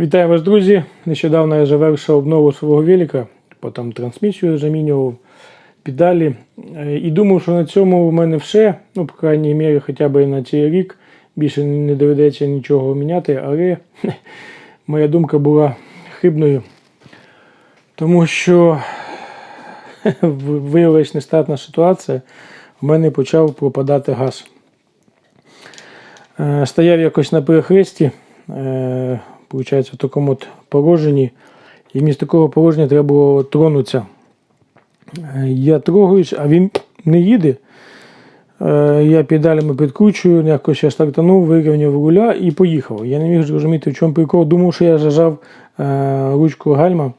Вітаю вас, друзі! Нещодавно я завершив обнову свого велика, потім трансмісію замінював, педалі. Е, І думав, що на цьому в мене все. Ну, по крайній мірі, хоча б на цей рік. Більше не доведеться нічого міняти, але моя думка була хибною. Тому що виявилась нестатна ситуація, в мене почав пропадати газ. Е, Стояв якось на перехресті, е, виходить, в такому от положенні. І мені такого положення треба було тронутися. Е, Я трогаюсь, а він не їде. Е, Я педалями підкручую, якось я стартанув, вирівняв руля і поїхав. Я не міг зрозуміти, в чому прикол. Думав, що я зажав е, ручку гальма,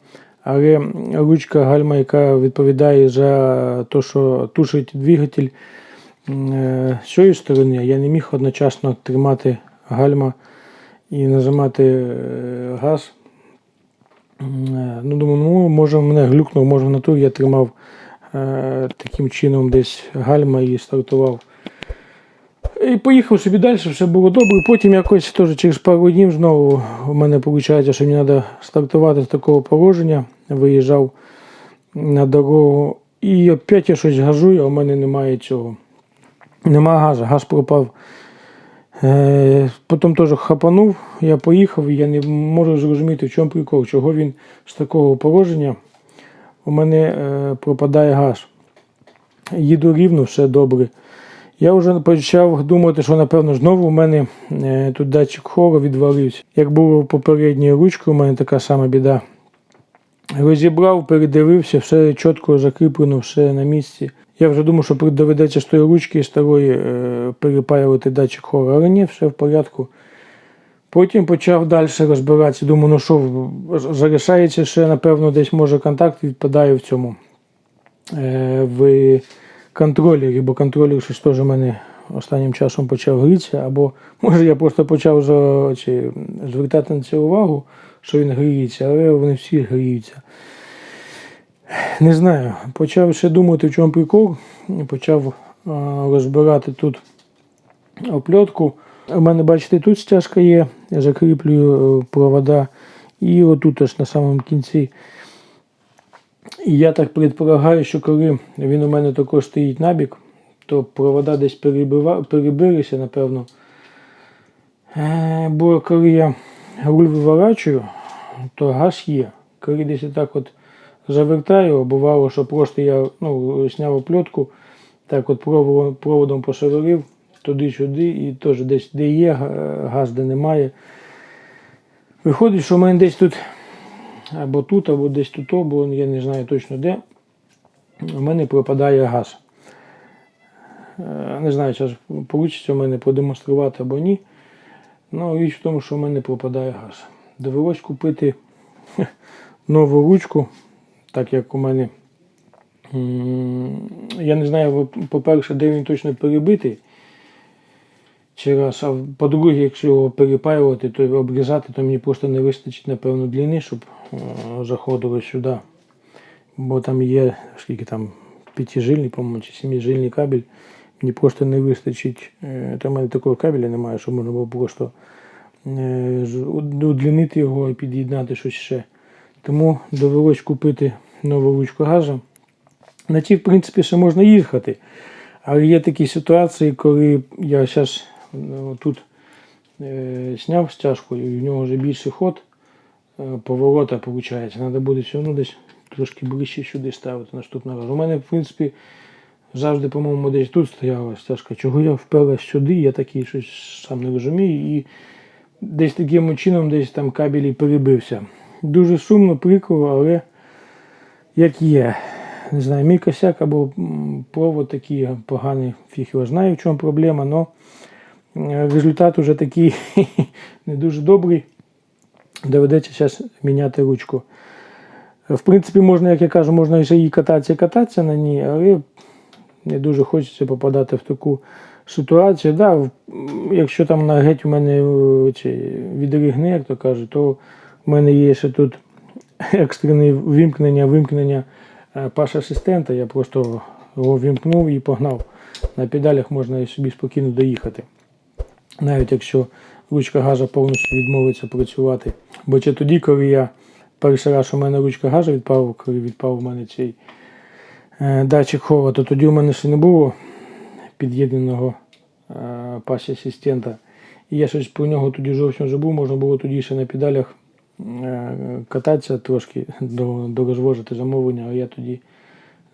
але ручка гальма, яка відповідає за те, що тушить двигатель е, з цієї сторони, я не міг одночасно тримати гальма і нажимати е, газ. Е, Ну, думаю, ну, може мене глюкнув, може в натурі я тримав е, таким чином десь гальма і стартував. І поїхав собі далі, все було добре. Потім якось теж через пару днів знову у мене виходить, що мені треба стартувати з такого положення. Виїжджав на дорогу. І опять я щось газую, а у мене немає цього. Нема газу, газ пропав. Е, потім теж хапанув, я поїхав, і я не можу зрозуміти, в чому прикол, чого він з такого положення у мене е, пропадає газ. Їду рівно, все добре. Я вже почав думати, що напевно знову у мене е, тут датчик хору відвалився. Як було попередньою ручкою, у мене така сама біда. Розібрав, передивився, все чітко закріплено, все на місці. Я вже думав, що доведеться з тої ручки і старої е, перепаювати датчик хору, але ні, все в порядку. Потім почав далі розбиратися. Думаю, ну що, залишається ще, напевно, десь може контакт відпадає в цьому е, в контролері, бо контролер щось теж мене останнім часом почав грітися, або може я просто почав звертати на це увагу, що він гріється, але вони всі гріються. Не знаю, почав ще думати, в чому прикол, почав розбирати тут опльотку. У мене, бачите, тут стяжка є, я закріплюю е, провода, і отут аж на самому кінці. І я так предполагаю, що коли він у мене також стоїть набік, то провода десь перебилися, напевно. Е, Бо коли я руль виворачую, то газ є. Коли десь так от завертаю, бувало, що просто я ну, зняв опльотку, так от проводом, проводом пошевелив туди-сюди, і теж десь де є газ, де немає. Виходить, що в мене десь тут або тут, або десь тут, бо я не знаю точно де. У мене пропадає газ. Е, Не знаю, зараз вийде у мене продемонструвати або ні. Ну, річ в тому, що в мене пропадає газ. Довелось купити нову ручку, так як у мене. Я не знаю, по-перше, де він точно перебитий. Чи раз, а по-друге, якщо його перепаювати, то обрізати, то мені просто не вистачить, напевно, длини, щоб е, заходило сюди. Бо там є, скільки там, п'ятижильний, по-моєму, чи сімижильний кабель. Мені просто не вистачить. е, Там в мене такого кабеля немає, щоб можна було просто е, удлінити його і під'єднати щось ще. Тому довелось купити нову ручку газу. На цій, в принципі, ще можна їхати. Але є такі ситуації, коли я зараз тут е, зняв стяжку, і в нього вже більший ход е, поворота виходить. Треба буде все одно десь трошки ближче сюди ставити наступного разу. У мене, в принципі, завжди, по-моєму, десь тут стояла стяжка. Чого я вперлась сюди, я такий щось сам не розумію. І десь таким чином десь там кабель і перебився. Дуже сумно, прикро, але як є. Не знаю, мій косяк або провод такий поганий, фіг його знає, в чому проблема, але результат уже такий не дуже добрий. Доведеться зараз міняти ручку. В принципі, можна, як я кажу, можна ще і кататися, кататися на ній, але не дуже хочеться попадати в таку ситуацію. Да, якщо там на геть у мене е, чи відригне, як то кажуть, то в мене є ще тут екстрене вимкнення, вимкнення е, паш асистента. Я просто його вімкнув і погнав. На педалях можна і собі спокійно доїхати. Навіть якщо ручка газа повністю відмовиться працювати. Бо чи тоді, коли я перший раз у мене ручка газа відпав, коли відпав у мене цей е, датчик хова, то тоді у мене ще не було під'єднаного е, асистента. І я щось про нього тоді зовсім забув, можна було тоді ще на педалях кататися трошки, до, дорозвожити замовлення, а я тоді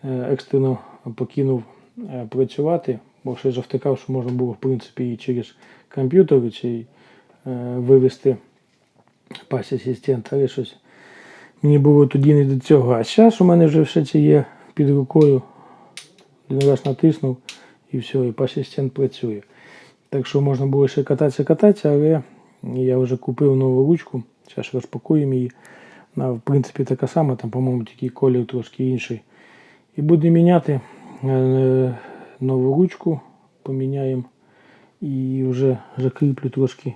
е, екстрено покинув е, працювати, бо ще завтикав, що можна було в принципі і через комп'ютер чи е, вивести пасі асистента, але щось мені було тоді не до цього. А зараз у мене вже все це є під рукою. Один раз натиснув і все, і асистент працює. Так що можна було ще кататися, кататися, але я вже купив нову ручку. Зараз розпакуємо її. Вона, в принципі, така сама, там, по-моєму, тільки колір трошки інший. І будемо міняти е, нову ручку, поміняємо і вже закріплю трошки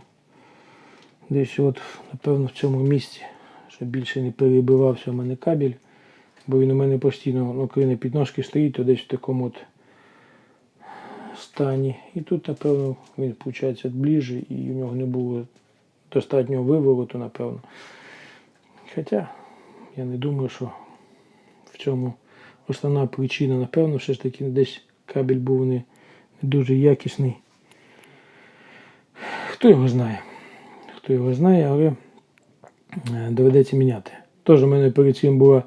десь от, напевно, в цьому місці, щоб більше не перебивався у мене кабель, бо він у мене постійно, ну, підножки стоїть, то десь в такому от стані. І тут, напевно, він виходить ближче і в нього не було достатнього вивороту, напевно. Хоча я не думаю, що в цьому основна причина, напевно, все ж таки десь кабель був не, дуже якісний. Хто його знає? Хто його знає, але е, доведеться міняти. Тож у мене перед цим була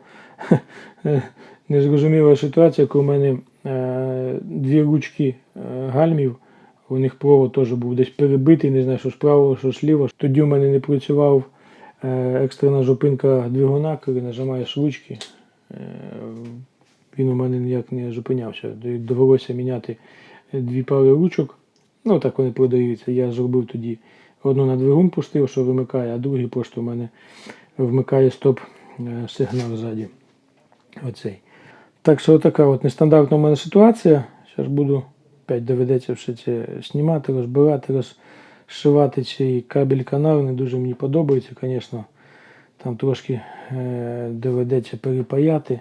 незрозуміла ситуація, коли у мене е, дві ручки е, гальмів, у них провод теж був десь перебитий, не знаю, що справа, що зліва. Тоді у мене не працював е, екстрена зупинка двигуна, коли нажимаєш ручки. Е, він у мене ніяк не зупинявся. Довелося міняти дві пари ручок. Ну, так вони продаються. Я зробив тоді одну на двигун пустив, що вимикає, а другий просто у мене вмикає стоп е, сигнал ззаді. Оцей. Так що така от нестандартна у мене ситуація. Зараз буду опять доведеться все це знімати, розбирати, розшивати цей кабель канал. Не дуже мені подобається, звісно. Там трошки е, доведеться перепаяти.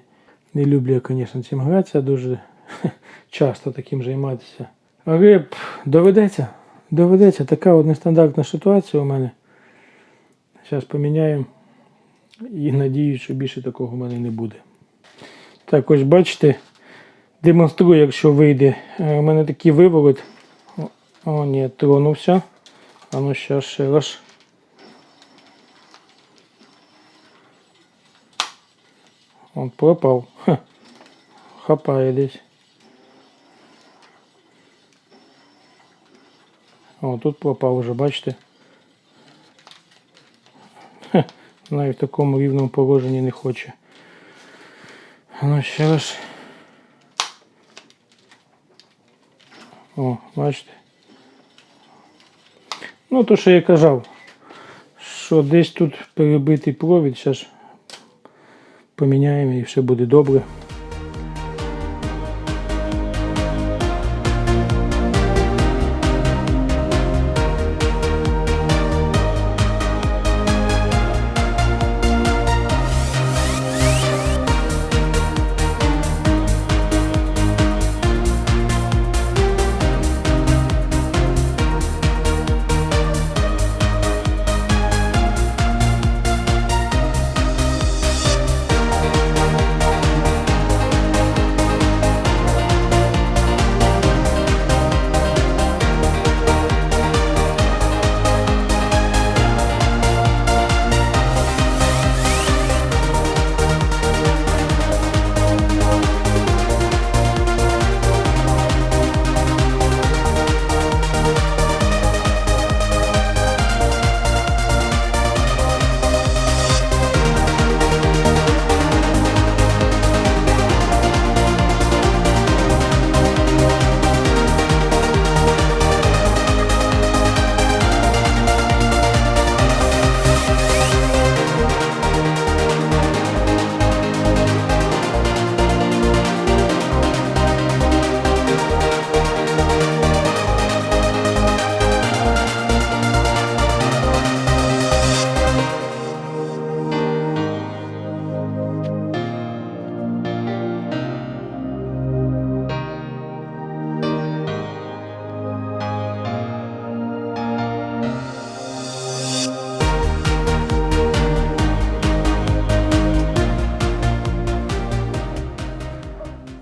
Не люблю я, звісно, цим гратися, дуже часто таким займатися. Але доведеться, доведеться. Така от нестандартна ситуація у мене. Зараз поміняємо і надіюсь, що більше такого в мене не буде. Так, ось бачите, демонструю, якщо вийде. Е, У мене такий виворот. О, ні, тронувся. А ну зараз ще раз. Он пропав. Ха. Хапає десь. О, тут пропав вже, бачите? Хе, навіть в такому рівному положенні не хоче. Ну, ще раз. О, бачите? Ну, то, що я казав, що десь тут перебитий провід, зараз поміняємо і все буде добре.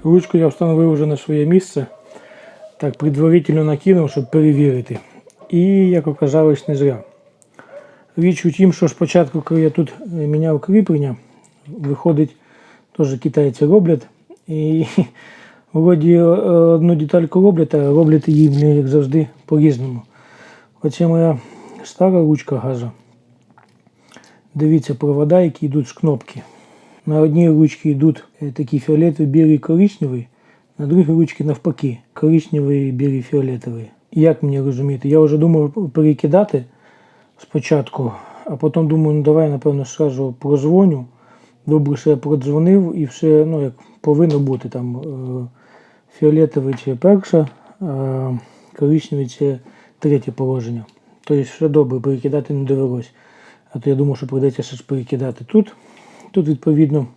Ручку я встановив вже на своє місце. Так, предварительно накинув, щоб перевірити. І, як оказалось, не зря. Річ у тім, що спочатку, коли я тут е, міняв кріплення, виходить, теж китайці роблять. І вроді е, одну детальку роблять, а роблять її, як завжди, по-різному. Оце моя стара ручка газа. Дивіться, провода, які йдуть з кнопки. На одній ручці йдуть е, такі фіолетові, білий, коричневий, на другій ручці навпаки, коричневий, білий, фіолетовий. Як мені розуміти? Я вже думав перекидати спочатку, а потім думаю, ну давай, напевно, сразу прозвоню. Добре, що я продзвонив і все ну, як повинно бути там е, фіолетовий це перше, а коричневий це третє положення. Тобто все добре, перекидати не довелось. А то я думав, що прийдеться ще перекидати тут. Тут, відповідно,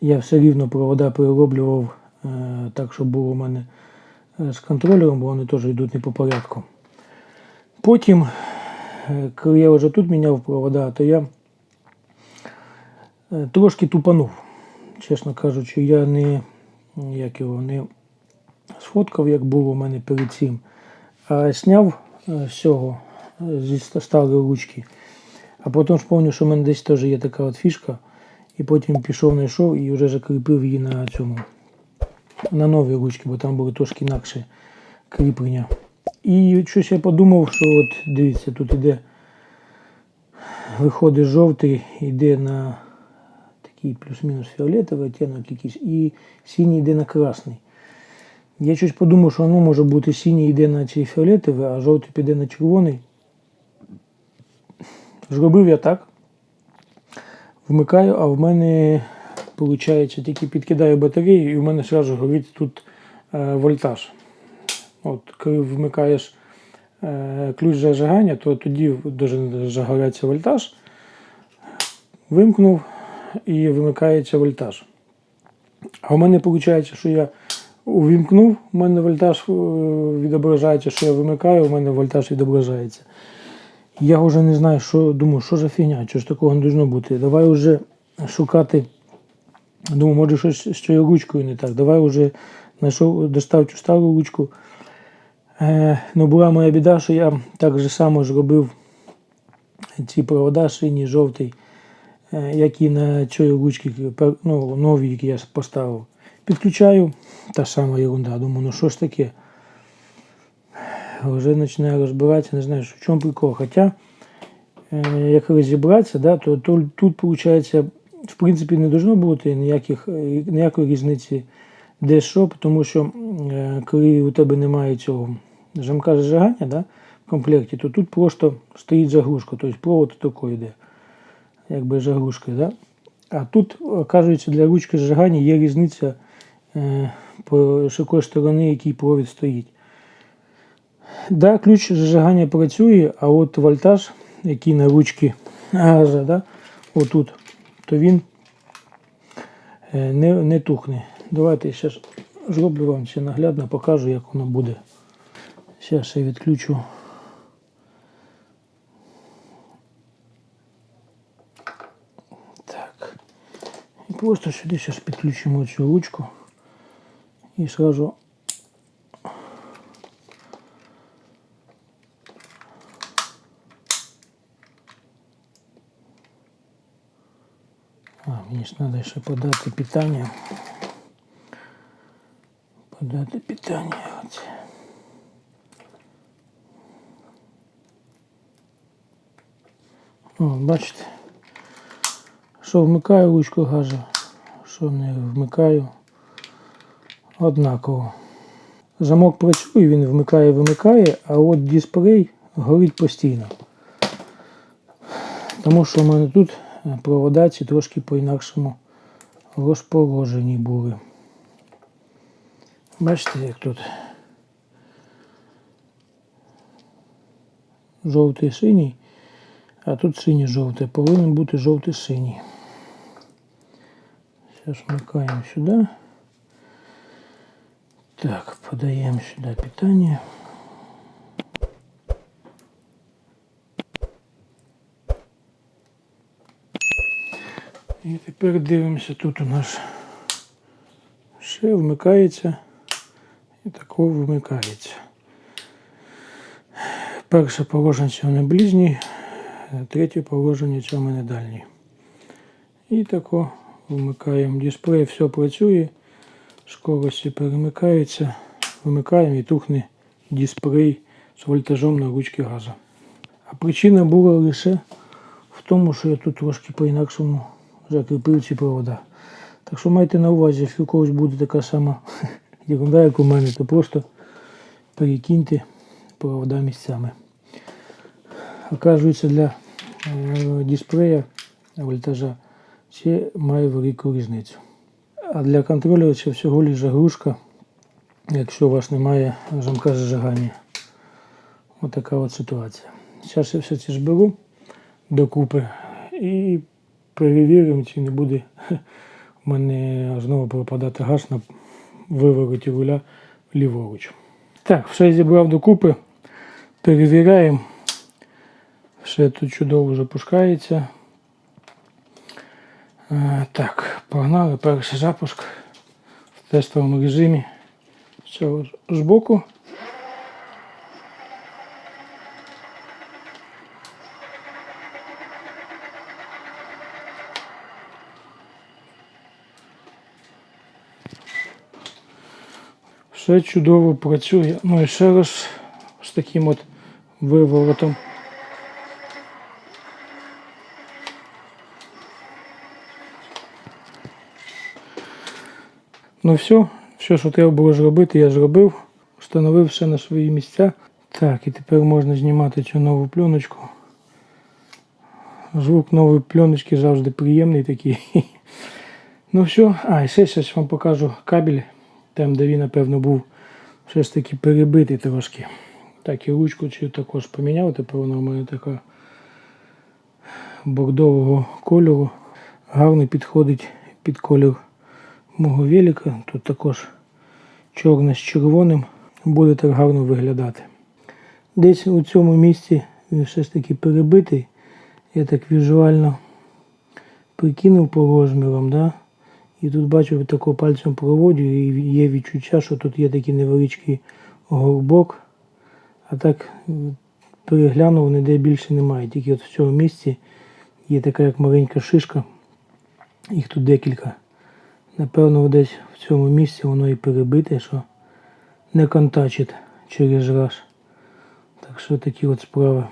я все рівно провода перероблював е, так, щоб було у мене е, з контролером, бо вони теж йдуть не по порядку. Потім, е, коли я вже тут міняв провода, то я трошки тупанув. Чесно кажучи, я не, як його, не сфоткав, як було у мене перед цим, а зняв е, з цього зі старої ручки. А потім вспомнив, що в мене десь теж є така от фішка. І потім пішов, знайшов і вже закріпив її на цьому, на новій ручці, бо там були трошки інакше кріплення. І щось я подумав, що от дивіться, тут іде, виходить жовтий, йде на такий плюс-мінус фіолетовий оттінок якийсь, і синій йде на красний. Я щось подумав, що воно може бути синій йде на цей фіолетовий, а жовтий піде на червоний. Зробив я так. Вмикаю, а в мене виходить, тільки підкидаю батарею, і в мене одразу горить тут е, вольтаж. От, коли вмикаєш е, ключ зажигання, то тоді дуже загорається вольтаж. Вимкнув і вимикається вольтаж. А в мене виходить, що я увімкнув, у мене вольтаж е, відображається, що я вимикаю, у мене вольтаж відображається. Я вже не знаю, що думаю, що за фігня, чого ж такого не должно бути. Давай вже шукати. Думаю, може щось з цією ручкою не так. Давай вже знайшов, достав цю стару ручку. Е, ну, була моя біда, що я так же само зробив ці провода синій, жовтий, е, як на цій ручці, ну, нові, які я поставив. Підключаю, та сама ерунда. Думаю, ну що ж таке? Вже починаю розбиратися, не знаю, в чому прикол. Хоча, е, як розібратися, да, то, тут, виходить, в принципі, не должно бути ніяких, ніякої різниці де що, тому що е, коли у тебе немає цього замка зажигання да, в комплекті, то тут просто стоїть заглушка, тобто провод такий йде, якби заглушка. Да? А тут, оказується, для ручки зажигання є різниця е, з якої сторони, який провід стоїть. Да, ключ зажигання працює, а от вольтаж, який на ручці газа, да, отут, то він е, не, не тухне. Давайте я зараз зроблю вам це наглядно, покажу, як воно буде. Зараз я відключу. Так. І просто сюди зараз підключимо цю ручку і сразу Ж треба ще подати питання. Подати питання. От. О, бачите, що вмикаю ручку газу, що не вмикаю. Однаково. Замок працює, він вмикає, вимикає, а от дисплей горить постійно. Тому що в мене тут провода ці трошки по-інакшому розположені були. Бачите, як тут жовтий синій, а тут синій жовтий. Повинен бути жовтий синій. Зараз вмикаємо сюди. Так, подаємо сюди питання. Тепер дивимося, тут у нас Все вмикається і тако вмикається. Перше положення це в мене ближній, третє положення це в мене дальній. І тако вмикаємо дисплей, все працює, скорості перемикаються, вимикаємо і тухне дисплей з вольтажом на ручці газу. А причина була лише в тому, що я тут трошки по-інакшому закріпив ці провода. Так що майте на увазі, якщо у когось буде така сама ерунда, як у мене, то просто перекиньте провода місцями. Оказується, для е, дисплея вольтажа це має велику різницю. А для контролера це всього лише заглушка, якщо у вас немає замка зажигання. Ось така от ситуація. Зараз я все це зберу докупи і перевіримо, чи не буде в мене знову пропадати газ на вивороті руля ліворуч. Так, все зібрав докупи. Перевіряємо. Все тут чудово запускається. Е, Так, погнали перший запуск в тестовому режимі. З цього з Все чудово працює. Ну і ще раз з таким от виворотом. Ну все, все, що треба було зробити, я зробив. Встановив все на свої місця. Так, і тепер можна знімати цю нову пленочку. Звук нової пленочки завжди приємний такий. Ну все, а, і ще зараз вам покажу кабель, там де він, напевно, був все ж таки перебитий трошки. Так, і ручку цю також поміняв, тепер вона в мене така бордового кольору. Гарно підходить під колір мого велика. Тут також чорне з червоним. Буде так гарно виглядати. Десь у цьому місці він все ж таки перебитий. Я так візуально прикинув по розмірам, да? І тут бачу, тако пальцем проводю, і є відчуття, що тут є такий невеличкий горбок. А так переглянув, ніде більше немає. Тільки от в цьому місці є така як маленька шишка. Їх тут декілька. Напевно, десь в цьому місці воно і перебите, що не контачить через раз. Так що такі от справи.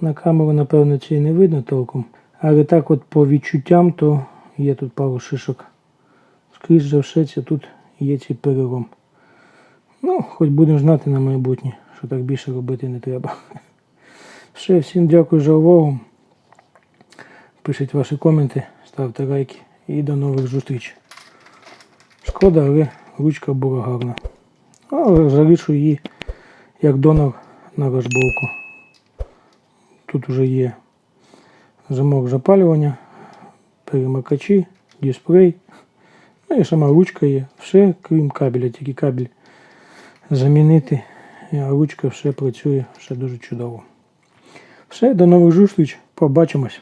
На камеру, напевно, це і не видно толком. Але так от по відчуттям, то є тут пару шишок. За все, це тут є цей перелом. Ну, хоч будемо знати на майбутнє, що так більше робити не треба. Все, всім дякую за увагу. Пишіть ваші коменти, ставте лайки і до нових зустріч. Шкода, але ручка була гарна. Але залишу її як донор на розборку. Тут вже є замок запалювання, перемикачі, дисплей. Ну і сама ручка є. Все, крім кабеля, тільки кабель замінити. А ручка все працює, все дуже чудово. Все, до нових зустріч, побачимось.